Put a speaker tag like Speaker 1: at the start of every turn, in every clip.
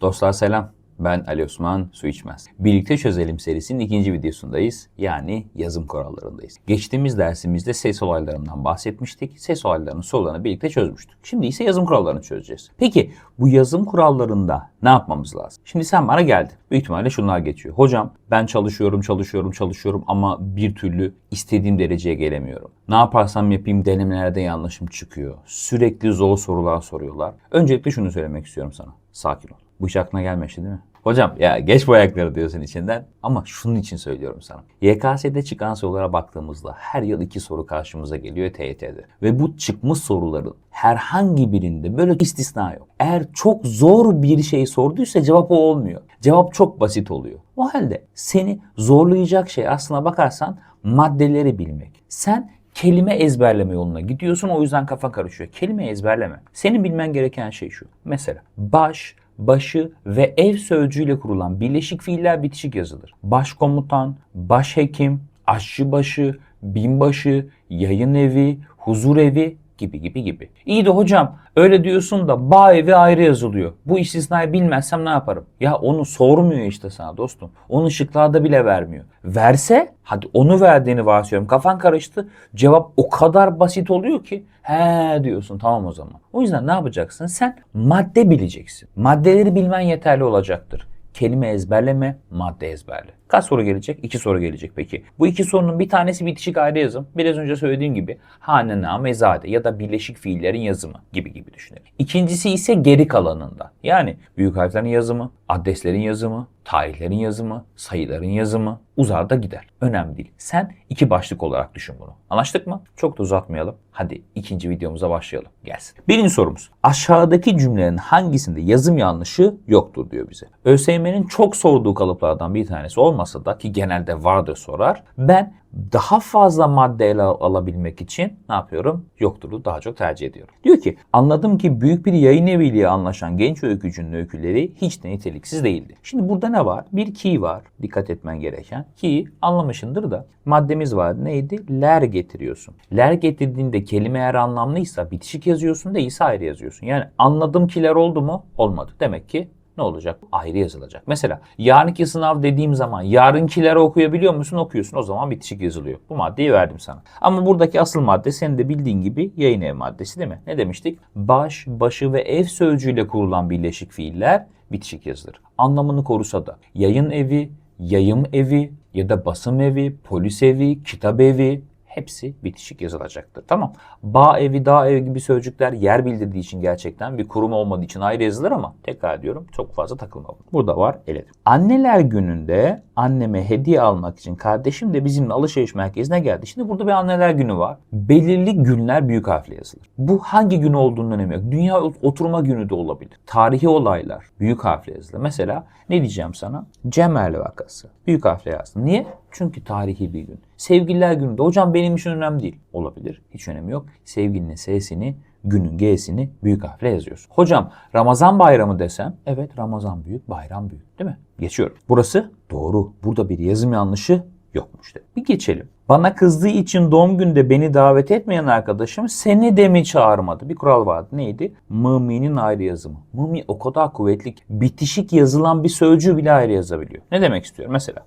Speaker 1: Dostlar selam. Ben Ali Osman Su İçmez. Birlikte Çözelim serisinin ikinci videosundayız. Yani yazım kurallarındayız. Geçtiğimiz dersimizde ses olaylarından bahsetmiştik. Ses olaylarının sorularını birlikte çözmüştük. Şimdi ise yazım kurallarını çözeceğiz. Peki bu yazım kurallarında ne yapmamız lazım? Şimdi sen bana geldin. Büyük ihtimalle şunlar geçiyor. Hocam ben çalışıyorum, çalışıyorum, çalışıyorum ama bir türlü istediğim dereceye gelemiyorum. Ne yaparsam yapayım denemelerde yanlışım çıkıyor. Sürekli zor sorular soruyorlar. Öncelikle şunu söylemek istiyorum sana. Sakin ol. Bu hiç aklına gelmemişti değil mi? Hocam ya geç bu ayakları diyorsun içinden ama şunun için söylüyorum sana. YKS'de çıkan sorulara baktığımızda her yıl iki soru karşımıza geliyor TYT'de. Ve bu çıkmış soruların herhangi birinde böyle istisna yok. Eğer çok zor bir şey sorduysa cevap o olmuyor. Cevap çok basit oluyor. O halde seni zorlayacak şey aslına bakarsan maddeleri bilmek. Sen kelime ezberleme yoluna gidiyorsun o yüzden kafa karışıyor. Kelime ezberleme. Senin bilmen gereken şey şu. Mesela baş, başı ve ev sözcüğüyle kurulan birleşik fiiller bitişik yazılır. Başkomutan, başhekim, aşçıbaşı, binbaşı, yayın evi, huzur evi gibi gibi gibi. İyi de hocam öyle diyorsun da bağ evi ayrı yazılıyor. Bu istisnayı bilmezsem ne yaparım? Ya onu sormuyor işte sana dostum. Onu şıklarda bile vermiyor. Verse hadi onu verdiğini varsayıyorum. Kafan karıştı. Cevap o kadar basit oluyor ki he diyorsun tamam o zaman. O yüzden ne yapacaksın? Sen madde bileceksin. Maddeleri bilmen yeterli olacaktır. Kelime ezberleme, madde ezberle. Kaç soru gelecek? İki soru gelecek peki. Bu iki sorunun bir tanesi bitişik ayrı yazım. Biraz önce söylediğim gibi hanena, mezade ya da birleşik fiillerin yazımı gibi gibi düşünelim. İkincisi ise geri kalanında. Yani büyük harflerin yazımı, adreslerin yazımı, tarihlerin yazımı, sayıların yazımı uzar da gider. Önemli değil. Sen iki başlık olarak düşün bunu. Anlaştık mı? Çok da uzatmayalım. Hadi ikinci videomuza başlayalım. Gelsin. Birinci sorumuz. Aşağıdaki cümlelerin hangisinde yazım yanlışı yoktur diyor bize. ÖSYM'nin çok sorduğu kalıplardan bir tanesi olmasa da ki genelde vardır sorar. Ben daha fazla madde ele al- alabilmek için ne yapıyorum? Yoktur'u daha çok tercih ediyorum. Diyor ki anladım ki büyük bir yayın eviyle anlaşan genç öykücünün öyküleri hiç de niteliksiz değildi. Şimdi burada ne var? Bir key var dikkat etmen gereken. Key anlamışındır da maddemiz var. Neydi? Ler getiriyorsun. Ler getirdiğinde kelime eğer anlamlıysa bitişik yazıyorsun değilse ayrı yazıyorsun. Yani anladım kiler oldu mu? Olmadı. Demek ki ne olacak? Ayrı yazılacak. Mesela yarınki sınav dediğim zaman yarınkileri okuyabiliyor musun? Okuyorsun. O zaman bitişik yazılıyor. Bu maddeyi verdim sana. Ama buradaki asıl madde senin de bildiğin gibi yayın ev maddesi değil mi? Ne demiştik? Baş, başı ve ev sözcüğüyle kurulan birleşik fiiller bitişik yazılır. Anlamını korusa da yayın evi, yayım evi ya da basım evi, polis evi, kitap evi hepsi bitişik yazılacaktır. Tamam. Bağ evi, dağ evi gibi sözcükler yer bildirdiği için gerçekten bir kurum olmadığı için ayrı yazılır ama tekrar ediyorum çok fazla takılma. Burada var eledim. Anneler gününde anneme hediye almak için kardeşim de bizimle alışveriş merkezine geldi. Şimdi burada bir anneler günü var. Belirli günler büyük harfle yazılır. Bu hangi gün olduğunun önemi yok. Dünya oturma günü de olabilir. Tarihi olaylar büyük harfle yazılır. Mesela ne diyeceğim sana? Cemal vakası. Büyük harfle yazdım. Niye? Çünkü tarihi bir gün. Sevgililer gününde hocam benim için önemli değil. Olabilir. Hiç önemi yok. Sevgilinin S'sini, günün G'sini büyük harfle yazıyorsun. Hocam Ramazan bayramı desem evet Ramazan büyük, bayram büyük değil mi? Geçiyorum. Burası doğru. Burada bir yazım yanlışı yokmuş de. Bir geçelim. Bana kızdığı için doğum günde beni davet etmeyen arkadaşım seni de mi çağırmadı? Bir kural vardı. Neydi? Mımi'nin ayrı yazımı. Mımi o kadar kuvvetli ki bitişik yazılan bir sözcüğü bile ayrı yazabiliyor. Ne demek istiyorum? Mesela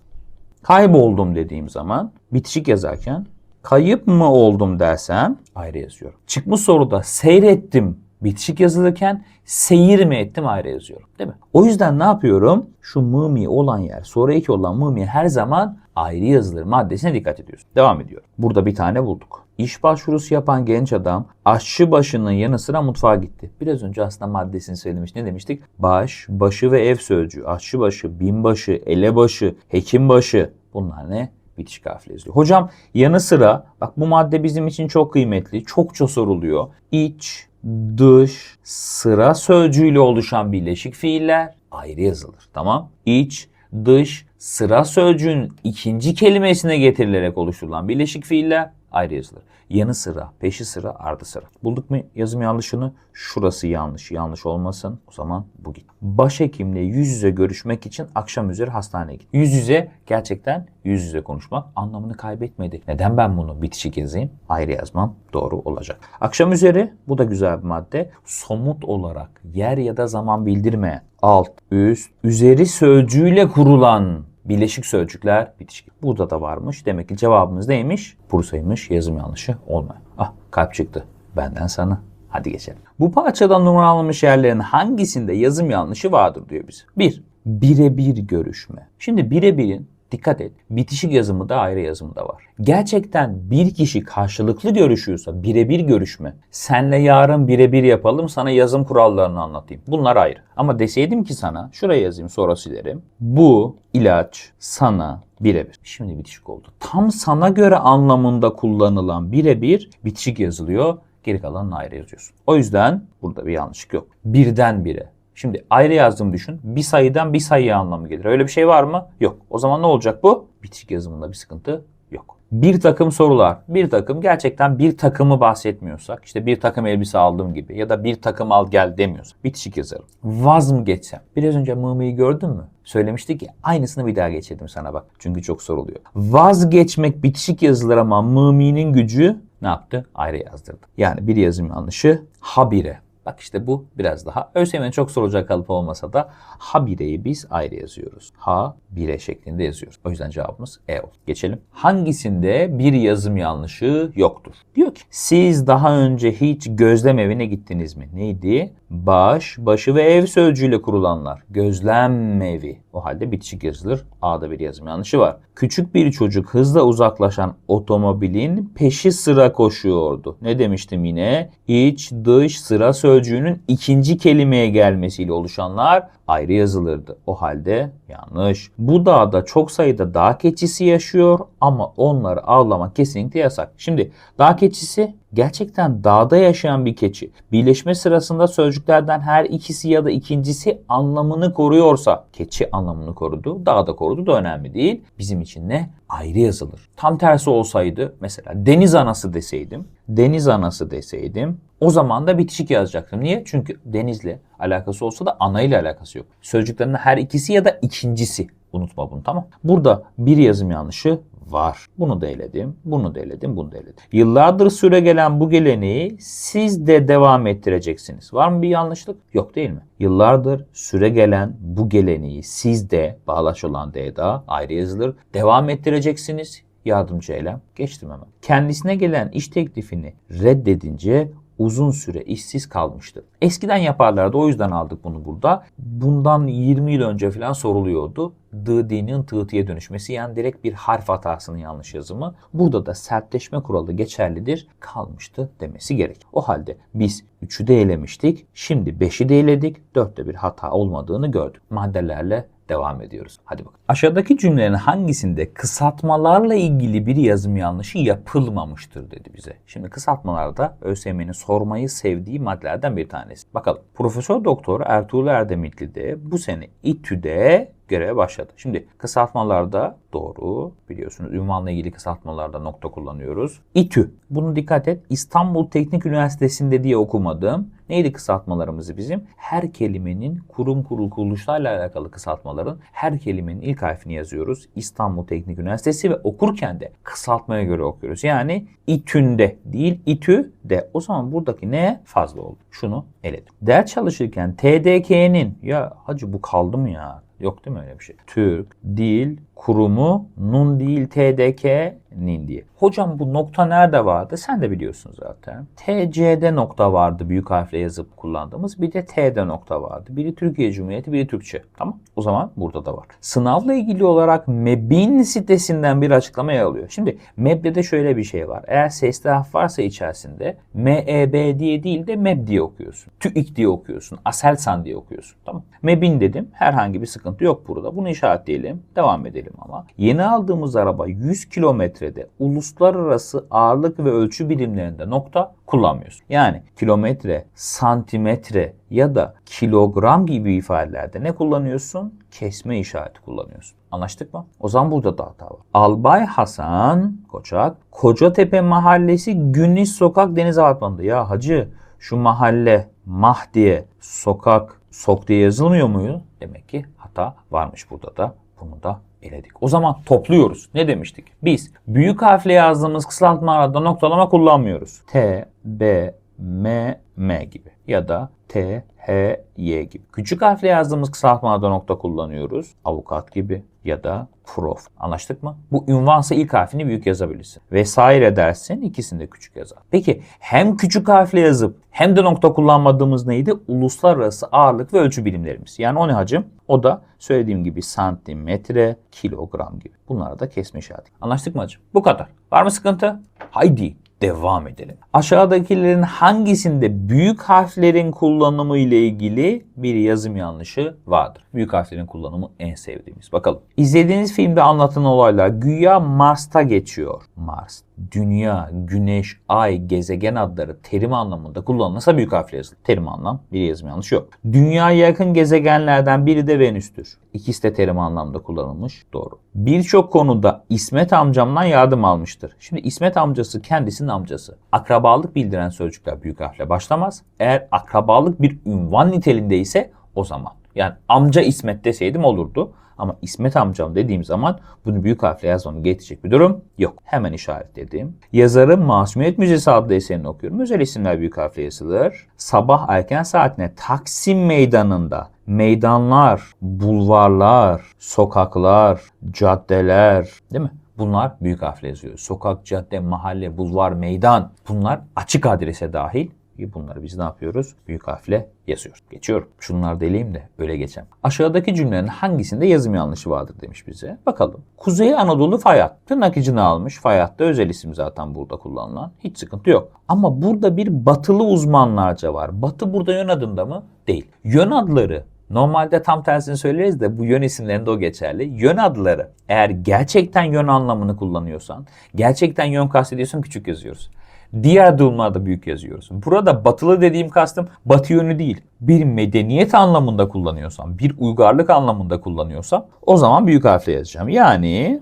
Speaker 1: kayboldum dediğim zaman bitişik yazarken kayıp mı oldum dersem ayrı yazıyorum. Çıkmış soruda seyrettim bitişik yazılırken seyir mi ettim ayrı yazıyorum. Değil mi? O yüzden ne yapıyorum? Şu mımi olan yer, soru eki olan mımi her zaman ayrı yazılır maddesine dikkat ediyorsun. Devam ediyorum. Burada bir tane bulduk. İş başvurusu yapan genç adam aşçı başının yanı sıra mutfağa gitti. Biraz önce aslında maddesini söylemiş. Ne demiştik? Baş, başı ve ev sözcüğü. Aşçı başı, binbaşı, elebaşı, hekimbaşı. Bunlar ne? Bitişik harfle yazılıyor. Hocam yanı sıra bak bu madde bizim için çok kıymetli. Çokça soruluyor. İç, dış, sıra sözcüğüyle oluşan birleşik fiiller ayrı yazılır. Tamam? İç, dış, sıra sözcüğün ikinci kelimesine getirilerek oluşturulan birleşik fiiller ayrı yazılır. Yanı sıra, peşi sıra, ardı sıra. Bulduk mu yazım yanlışını? Şurası yanlış. Yanlış olmasın. O zaman bu git. Başhekimle yüz yüze görüşmek için akşam üzeri hastaneye git. Yüz yüze gerçekten yüz yüze konuşmak anlamını kaybetmedi. Neden ben bunu bitişik yazayım? Ayrı yazmam doğru olacak. Akşam üzeri bu da güzel bir madde. Somut olarak yer ya da zaman bildirmeyen alt, üst, üzeri sözcüğüyle kurulan Birleşik sözcükler bitişik. Burada da varmış. Demek ki cevabımız neymiş? Bursa'ymış. Yazım yanlışı olmayan. Ah kalp çıktı. Benden sana. Hadi geçelim. Bu parçadan numaralanmış yerlerin hangisinde yazım yanlışı vardır diyor bize. 1. Birebir görüşme. Şimdi birebirin dikkat et. Bitişik yazımı da ayrı yazımı da var. Gerçekten bir kişi karşılıklı görüşüyorsa birebir görüşme. Senle yarın birebir yapalım sana yazım kurallarını anlatayım. Bunlar ayrı. Ama deseydim ki sana şuraya yazayım sonra silerim. Bu ilaç sana birebir. Şimdi bitişik oldu. Tam sana göre anlamında kullanılan birebir bitişik yazılıyor. Geri kalanını ayrı yazıyorsun. O yüzden burada bir yanlışlık yok. Birden bire. Şimdi ayrı yazdığımı düşün. Bir sayıdan bir sayıya anlamı gelir. Öyle bir şey var mı? Yok. O zaman ne olacak bu? Bitişik yazımında bir sıkıntı yok. Bir takım sorular. Bir takım gerçekten bir takımı bahsetmiyorsak işte bir takım elbise aldım gibi ya da bir takım al gel demiyorsak bitişik yazarım. Vaz mı geçsem? Biraz önce mımayı gördün mü? Söylemiştik ya aynısını bir daha geçirdim sana bak. Çünkü çok soruluyor. Vazgeçmek bitişik yazılır ama mıminin gücü ne yaptı? Ayrı yazdırdı. Yani bir yazım yanlışı habire. Bak işte bu biraz daha. ÖSYM'nin çok sorulacak kalıp olmasa da habireyi biz ayrı yazıyoruz. Ha bire şeklinde yazıyoruz. O yüzden cevabımız E oldu. Geçelim. Hangisinde bir yazım yanlışı yoktur? Diyor ki siz daha önce hiç gözlem evine gittiniz mi? Neydi? Baş, başı ve ev sözcüğüyle kurulanlar. Gözlem evi. O halde bitişik yazılır. A'da bir yazım yanlışı var. Küçük bir çocuk hızla uzaklaşan otomobilin peşi sıra koşuyordu. Ne demiştim yine? İç, dış, sıra sözcüğünün ikinci kelimeye gelmesiyle oluşanlar ayrı yazılırdı. O halde yanlış. Bu dağda çok sayıda dağ keçisi yaşıyor ama onları avlamak kesinlikle yasak. Şimdi dağ keçisi gerçekten dağda yaşayan bir keçi. Birleşme sırasında sözcüklerden her ikisi ya da ikincisi anlamını koruyorsa keçi anlamını korudu, dağda korudu da önemli değil. Bizim için ne? Ayrı yazılır. Tam tersi olsaydı mesela deniz anası deseydim, deniz anası deseydim o zaman da bitişik yazacaktım. Niye? Çünkü denizle alakası olsa da ana ile alakası yok. Sözcüklerinin her ikisi ya da ikincisi. Unutma bunu tamam. Burada bir yazım yanlışı var. Bunu da eledim, bunu da eledim, bunu da eledim. Yıllardır süre gelen bu geleneği siz de devam ettireceksiniz. Var mı bir yanlışlık? Yok değil mi? Yıllardır süre gelen bu geleneği siz de bağlaç olan D'da ayrı yazılır. Devam ettireceksiniz. Yardımcı eylem. Geçtim hemen. Kendisine gelen iş teklifini reddedince uzun süre işsiz kalmıştı. Eskiden yaparlardı o yüzden aldık bunu burada. Bundan 20 yıl önce falan soruluyordu. D'nin tığtıya dönüşmesi yani direkt bir harf hatasının yanlış yazımı. Burada da sertleşme kuralı geçerlidir kalmıştı demesi gerek. O halde biz 3'ü de elemiştik. Şimdi 5'i de eledik. 4'te bir hata olmadığını gördük. Maddelerle devam ediyoruz. Hadi bakalım. Aşağıdaki cümlelerin hangisinde kısaltmalarla ilgili bir yazım yanlışı yapılmamıştır dedi bize. Şimdi kısaltmalarda ÖSYM'nin sormayı sevdiği maddelerden bir tanesi. Bakalım. Profesör Doktor Ertuğrul Erdemitli de bu sene İTÜ'de göreve başladı. Şimdi kısaltmalarda doğru biliyorsunuz ünvanla ilgili kısaltmalarda nokta kullanıyoruz. İTÜ. Bunu dikkat et. İstanbul Teknik Üniversitesi'nde diye okumadım. Neydi kısaltmalarımızı bizim? Her kelimenin kurum kurul kuruluşlarla alakalı kısaltmaların her kelimenin ilk harfini yazıyoruz. İstanbul Teknik Üniversitesi ve okurken de kısaltmaya göre okuyoruz. Yani İTÜ'nde değil İTÜ'de. O zaman buradaki ne? Fazla oldu. Şunu eledim. Ders çalışırken TDK'nin ya hacı bu kaldı mı ya? Yok değil mi öyle bir şey? Türk Dil Kurumu Nun değil TDK'nin diye. Hocam bu nokta nerede vardı? Sen de biliyorsun zaten. TC'de nokta vardı büyük harfle yazıp kullandığımız. Bir de T'de nokta vardı. Biri Türkiye Cumhuriyeti, biri Türkçe. Tamam. O zaman burada da var. Sınavla ilgili olarak MEB'in sitesinden bir açıklama yer alıyor. Şimdi MEB'de de şöyle bir şey var. Eğer sesli harf varsa içerisinde MEB diye değil de MEB diye okuyorsun. TÜİK diye okuyorsun. Aselsan diye okuyorsun. Tamam. MEB'in dedim. Herhangi bir sıkıntı yok burada. Bunu işaretleyelim. Devam edelim. Diyelim ama. Yeni aldığımız araba 100 kilometrede uluslararası ağırlık ve ölçü birimlerinde nokta kullanmıyorsun. Yani kilometre, santimetre ya da kilogram gibi ifadelerde ne kullanıyorsun? Kesme işareti kullanıyorsun. Anlaştık mı? O zaman burada da hata var. Albay Hasan Koçak, Kocatepe Mahallesi Güniş Sokak Deniz Apartmanı'nda. Ya hacı şu mahalle mah diye sokak sok diye yazılmıyor muydu? Demek ki hata varmış burada da. Bunu da eledik. O zaman topluyoruz. Ne demiştik? Biz büyük harfle yazdığımız kısaltmalarda noktalama kullanmıyoruz. T, B, M, M gibi ya da T, H, Y gibi. Küçük harfle yazdığımız kısaltmalarda nokta kullanıyoruz. Avukat gibi ya da prof. Anlaştık mı? Bu ünvansa ilk harfini büyük yazabilirsin. Vesaire dersin ikisini de küçük yazar. Peki hem küçük harfle yazıp hem de nokta kullanmadığımız neydi? Uluslararası ağırlık ve ölçü birimlerimiz. Yani o ne hacım? O da söylediğim gibi santimetre, kilogram gibi. Bunlara da kesme işareti. Anlaştık mı hacım? Bu kadar. Var mı sıkıntı? Haydi devam edelim. Aşağıdakilerin hangisinde büyük harflerin kullanımı ile ilgili bir yazım yanlışı vardır? Büyük harflerin kullanımı en sevdiğimiz. Bakalım. İzlediğiniz filmde anlatılan olaylar güya Mars'ta geçiyor. Mars, Dünya, Güneş, Ay, gezegen adları terim anlamında kullanılırsa büyük harfle yazılır. Terim anlam bir yazım yanlışı yok. Dünyaya yakın gezegenlerden biri de Venüs'tür. İkisi de terim anlamda kullanılmış. Doğru. Birçok konuda İsmet amcamdan yardım almıştır. Şimdi İsmet amcası kendisinin amcası. Akrabalık bildiren sözcükler büyük harfle başlamaz. Eğer akrabalık bir ünvan niteliğinde ise o zaman. Yani amca İsmet deseydim olurdu. Ama İsmet amcam dediğim zaman bunu büyük harfle yazmamı gerekecek bir durum yok. Hemen işaretledim. Yazarın Masumiyet Müzesi adlı eserini okuyorum. Özel isimler büyük harfle yazılır. Sabah erken saatine Taksim Meydanı'nda meydanlar, bulvarlar, sokaklar, caddeler değil mi? Bunlar büyük harfle yazıyor. Sokak, cadde, mahalle, bulvar, meydan. Bunlar açık adrese dahil. Bunları biz ne yapıyoruz? Büyük harfle yazıyoruz. Geçiyorum. Şunları deleyim de öyle geçeceğim. Aşağıdaki cümlelerin hangisinde yazım yanlışı vardır demiş bize. Bakalım. Kuzey Anadolu fay hat. Tırnak içine almış. Fay hattı özel isim zaten burada kullanılan. Hiç sıkıntı yok. Ama burada bir batılı uzmanlarca var. Batı burada yön adında mı? Değil. Yön adları Normalde tam tersini söyleriz de bu yön isimlerinde o geçerli. Yön adları eğer gerçekten yön anlamını kullanıyorsan, gerçekten yön kastediyorsan küçük yazıyoruz. Diğer durumlarda büyük yazıyoruz. Burada batılı dediğim kastım batı yönü değil. Bir medeniyet anlamında kullanıyorsam, bir uygarlık anlamında kullanıyorsam o zaman büyük harfle yazacağım. Yani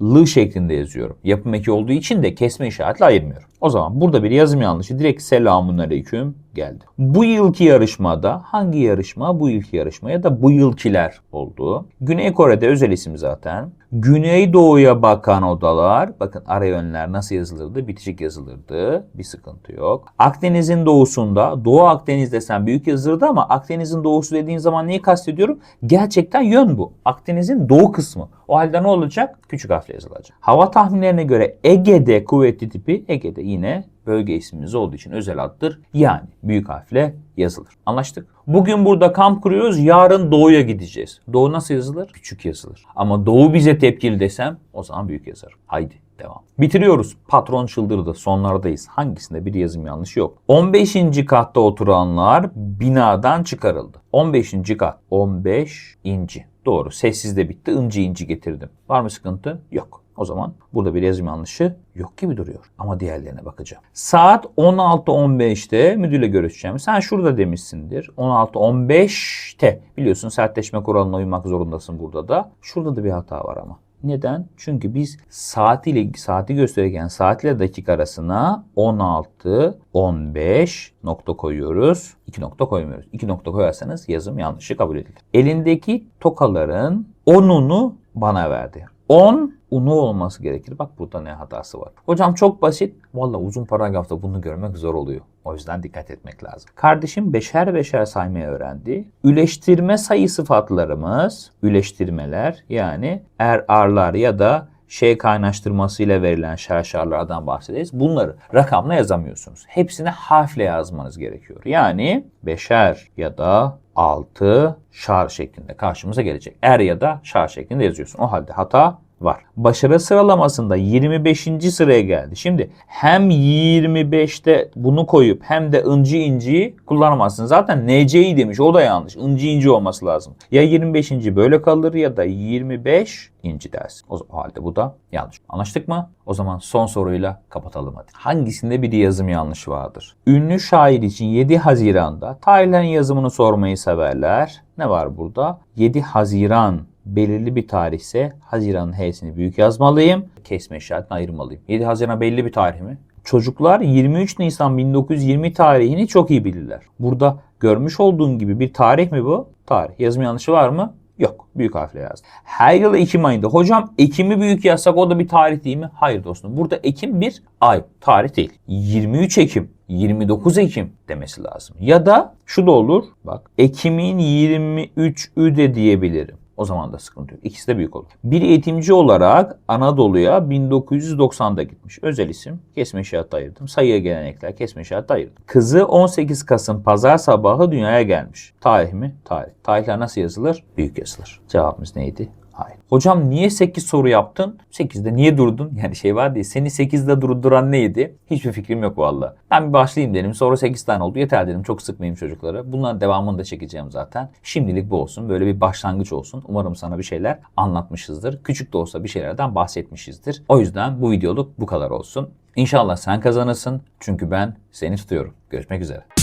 Speaker 1: batılı şeklinde yazıyorum. Yapım eki olduğu için de kesme işaretle ayırmıyorum. O zaman burada bir yazım yanlışı direkt selamun aleyküm geldi. Bu yılki yarışmada hangi yarışma? Bu yılki yarışma ya da bu yılkiler oldu. Güney Kore'de özel isim zaten. Güneydoğuya bakan odalar, bakın ara yönler nasıl yazılırdı? Bitişik yazılırdı. Bir sıkıntı yok. Akdeniz'in doğusunda, Doğu Akdeniz desen büyük yazılırdı ama Akdeniz'in doğusu dediğim zaman neyi kastediyorum? Gerçekten yön bu. Akdeniz'in doğu kısmı. O halde ne olacak? Küçük harfle yazılacak. Hava tahminlerine göre Ege'de kuvvetli tipi, Ege'de yine bölge ismimiz olduğu için özel addır. Yani büyük harfle yazılır. Anlaştık. Bugün burada kamp kuruyoruz. Yarın doğuya gideceğiz. Doğu nasıl yazılır? Küçük yazılır. Ama doğu bize tepkili desem o zaman büyük yazar. Haydi devam. Bitiriyoruz. Patron çıldırdı. Sonlardayız. Hangisinde bir yazım yanlışı yok. 15. katta oturanlar binadan çıkarıldı. 15. kat. 15 inci. Doğru. Sessiz de bitti. İnci inci getirdim. Var mı sıkıntı? Yok. O zaman burada bir yazım yanlışı yok gibi duruyor. Ama diğerlerine bakacağım. Saat 16.15'te müdürle görüşeceğim. Sen şurada demişsindir. 16.15'te biliyorsun sertleşme kuralına uymak zorundasın burada da. Şurada da bir hata var ama. Neden? Çünkü biz saat ile saati gösterirken saat ile dakika arasına 16 15 nokta koyuyoruz. 2 nokta koymuyoruz. 2 nokta koyarsanız yazım yanlışı kabul edilir. Elindeki tokaların 10'unu bana verdi. 10 unu olması gerekir. Bak burada ne hatası var. Hocam çok basit. Valla uzun paragrafta bunu görmek zor oluyor. O yüzden dikkat etmek lazım. Kardeşim beşer beşer saymayı öğrendi. Üleştirme sayı sıfatlarımız, üleştirmeler yani er, arlar ya da şey kaynaştırmasıyla verilen şarşarlardan bahsederiz. Bunları rakamla yazamıyorsunuz. Hepsini harfle yazmanız gerekiyor. Yani beşer ya da 6 şar şeklinde karşımıza gelecek. Er ya da şar şeklinde yazıyorsun. O halde hata Var. Başarı sıralamasında 25. sıraya geldi. Şimdi hem 25'te bunu koyup hem de ıncı inciyi kullanamazsın. Zaten NC'yi demiş. O da yanlış. Incı inci olması lazım. Ya 25. böyle kalır ya da 25 inci dersin. O halde bu da yanlış. Anlaştık mı? O zaman son soruyla kapatalım hadi. Hangisinde bir yazım yanlış vardır? Ünlü şair için 7 Haziran'da tarihlerin yazımını sormayı severler. Ne var burada? 7 Haziran belirli bir tarihse Haziran'ın H'sini büyük yazmalıyım. Kesme işaretini ayırmalıyım. 7 Haziran belli bir tarih mi? Çocuklar 23 Nisan 1920 tarihini çok iyi bilirler. Burada görmüş olduğun gibi bir tarih mi bu? Tarih. Yazım yanlışı var mı? Yok. Büyük harfle yazdım. Her yıl Ekim ayında. Hocam Ekim'i büyük yazsak o da bir tarih değil mi? Hayır dostum. Burada Ekim bir ay. Tarih değil. 23 Ekim, 29 Ekim demesi lazım. Ya da şu da olur. Bak Ekim'in 23'ü de diyebilirim. O zaman da sıkıntı yok. İkisi de büyük olur. Bir eğitimci olarak Anadolu'ya 1990'da gitmiş. Özel isim. Kesme işareti ayırdım. Sayıya gelenekler kesme işareti ayırdım. Kızı 18 Kasım pazar sabahı dünyaya gelmiş. Tarih mi? Tarih. Tarihler nasıl yazılır? Büyük yazılır. Cevabımız neydi? Hayır. Hocam niye 8 soru yaptın? 8'de niye durdun? Yani şey var diye seni 8'de durduran neydi? Hiçbir fikrim yok valla. Ben bir başlayayım dedim. Sonra 8 tane oldu. Yeter dedim. Çok sıkmayayım çocukları. Bunların devamını da çekeceğim zaten. Şimdilik bu olsun. Böyle bir başlangıç olsun. Umarım sana bir şeyler anlatmışızdır. Küçük de olsa bir şeylerden bahsetmişizdir. O yüzden bu videoluk bu kadar olsun. İnşallah sen kazanırsın. Çünkü ben seni tutuyorum. Görüşmek üzere.